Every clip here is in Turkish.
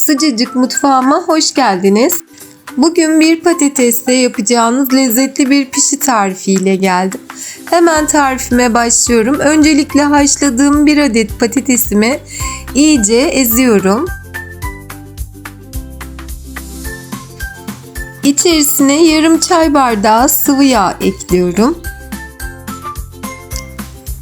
Sıcacık mutfağıma hoş geldiniz. Bugün bir patatesle yapacağınız lezzetli bir pişi tarifiyle geldim. Hemen tarifime başlıyorum. Öncelikle haşladığım bir adet patatesimi iyice eziyorum. İçerisine yarım çay bardağı sıvı yağ ekliyorum.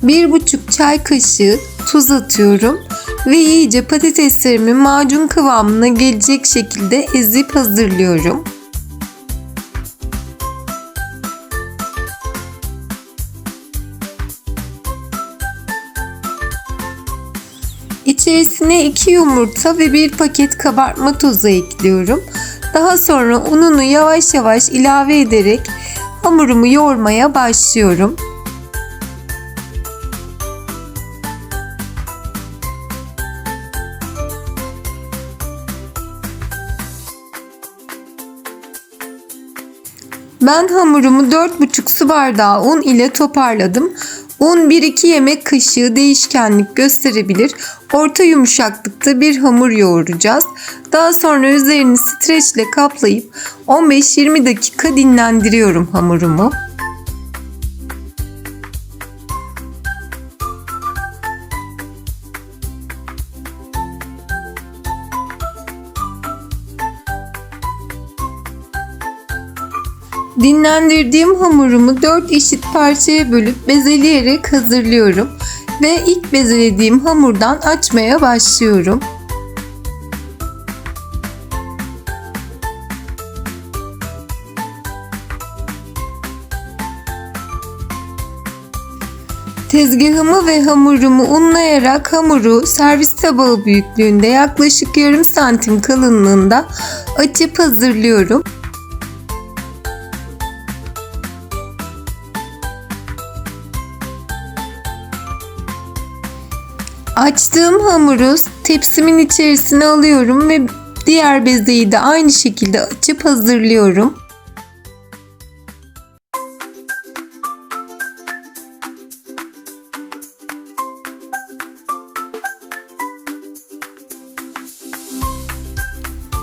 Bir buçuk çay kaşığı tuz atıyorum ve iyice patateslerimi macun kıvamına gelecek şekilde ezip hazırlıyorum. İçerisine 2 yumurta ve 1 paket kabartma tozu ekliyorum. Daha sonra ununu yavaş yavaş ilave ederek hamurumu yoğurmaya başlıyorum. Ben hamurumu 4,5 su bardağı un ile toparladım. Un 1-2 yemek kaşığı değişkenlik gösterebilir. Orta yumuşaklıkta bir hamur yoğuracağız. Daha sonra üzerini streçle kaplayıp 15-20 dakika dinlendiriyorum hamurumu. Dinlendirdiğim hamurumu 4 eşit parçaya bölüp bezeleyerek hazırlıyorum ve ilk bezelediğim hamurdan açmaya başlıyorum. Tezgahımı ve hamurumu unlayarak hamuru servis tabağı büyüklüğünde yaklaşık yarım santim kalınlığında açıp hazırlıyorum. Açtığım hamuru tepsimin içerisine alıyorum ve diğer bezeyi de aynı şekilde açıp hazırlıyorum.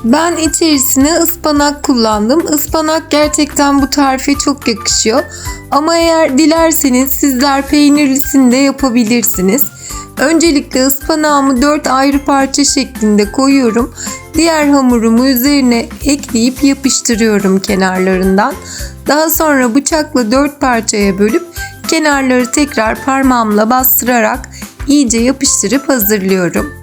Ben içerisine ıspanak kullandım. Ispanak gerçekten bu tarife çok yakışıyor. Ama eğer dilerseniz sizler peynirlisini de yapabilirsiniz. Öncelikle ıspanağımı 4 ayrı parça şeklinde koyuyorum. Diğer hamurumu üzerine ekleyip yapıştırıyorum kenarlarından. Daha sonra bıçakla 4 parçaya bölüp kenarları tekrar parmağımla bastırarak iyice yapıştırıp hazırlıyorum.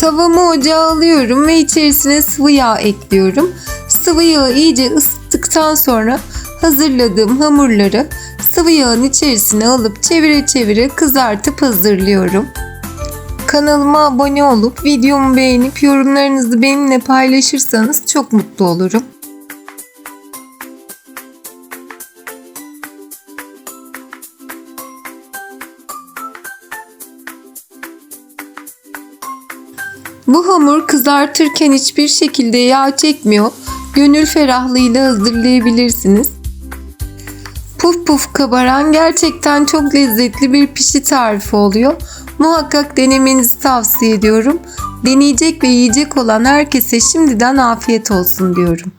Tavamı ocağa alıyorum ve içerisine sıvı yağ ekliyorum. Sıvı yağı iyice ısıttıktan sonra hazırladığım hamurları sıvı yağın içerisine alıp çevire çevire kızartıp hazırlıyorum. Kanalıma abone olup videomu beğenip yorumlarınızı benimle paylaşırsanız çok mutlu olurum. Bu hamur kızartırken hiçbir şekilde yağ çekmiyor. Gönül ferahlığıyla hazırlayabilirsiniz. Puf puf kabaran gerçekten çok lezzetli bir pişi tarifi oluyor. Muhakkak denemenizi tavsiye ediyorum. Deneyecek ve yiyecek olan herkese şimdiden afiyet olsun diyorum.